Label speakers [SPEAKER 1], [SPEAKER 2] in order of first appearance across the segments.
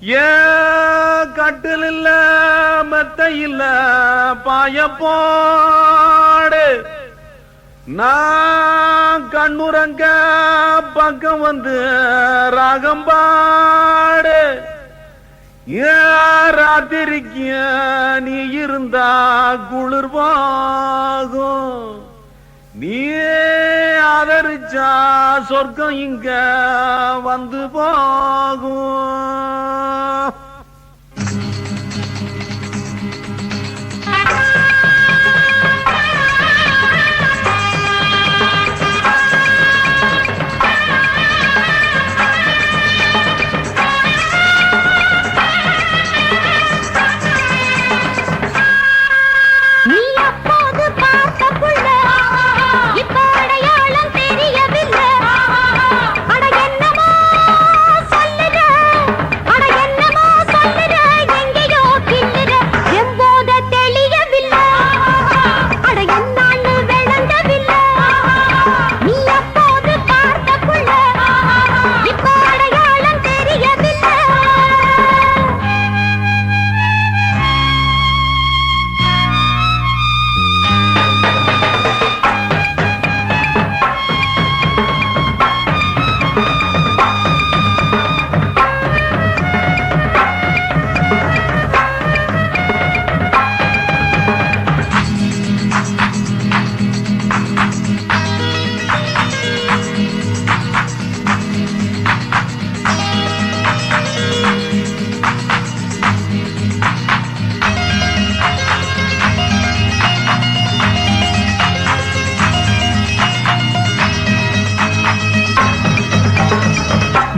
[SPEAKER 1] ஏன் கட்டில் இல்ல மெத்த இல்ல பாய போடு. நான் கண்ணுரங்க பக்கம் வந்து ராகம் பாடு. ராத்திரிக்கு நீ இருந்தா குளிர்வாகும். நீ விசாரிச்சா சொர்க்கம் இங்க வந்து போகும்.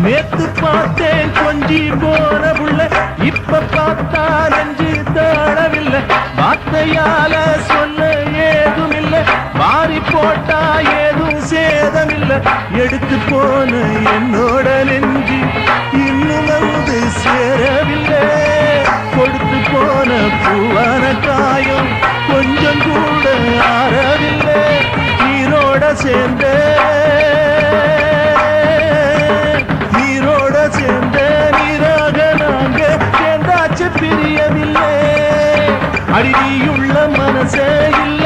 [SPEAKER 1] நேத்து பார்த்தேன் கொஞ்சி போற புள்ள. இப்ப பார்த்தா நெஞ்சு தாழவில்லை வார்த்தையால சொல்ல ஏதும் இல்ல மாறி போட்டா ஏதும் சேதம் இல்ல எடுத்து போன என்னோட நெஞ்சு இன்னும் வந்து சேரவில்லை. கொடுத்து போன பூவான காயம் கொஞ்சம் கூட ஆறவில்லை. நீரோட சேர்ந்தே.
[SPEAKER 2] അടിയുള്ള മനസ്സേ ഇല്ല.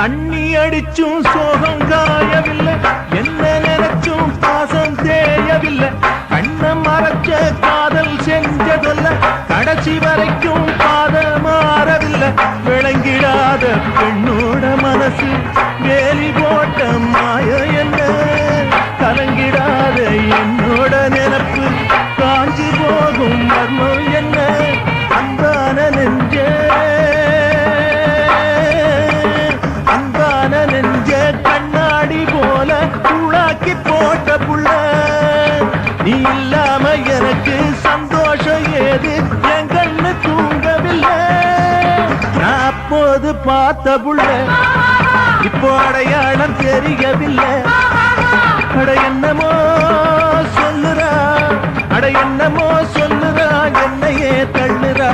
[SPEAKER 1] தண்ணி அடிச்சும் சோகம் காயவில்லை. என்ன நினைச்சும் பாசம் தேயவில்லை. கண்ண மறைச்ச காதல் செஞ்சதல்ல. கடைசி வரைக்கும் பாத மாறவில்லை. விளங்கிடாத பெண்ணும் தூக்கி போட்ட புள்ள. நீ இல்லாம எனக்கு சந்தோஷம் ஏது? என் கண்ணு தூங்கவில்லை. நான் அப்போது பார்த்த புள்ள இப்போ அடையாளம் தெரியவில்லை. அட என்னமோ சொல்லுறா அட என்னமோ சொல்லுறா என்னையே தள்ளுறா.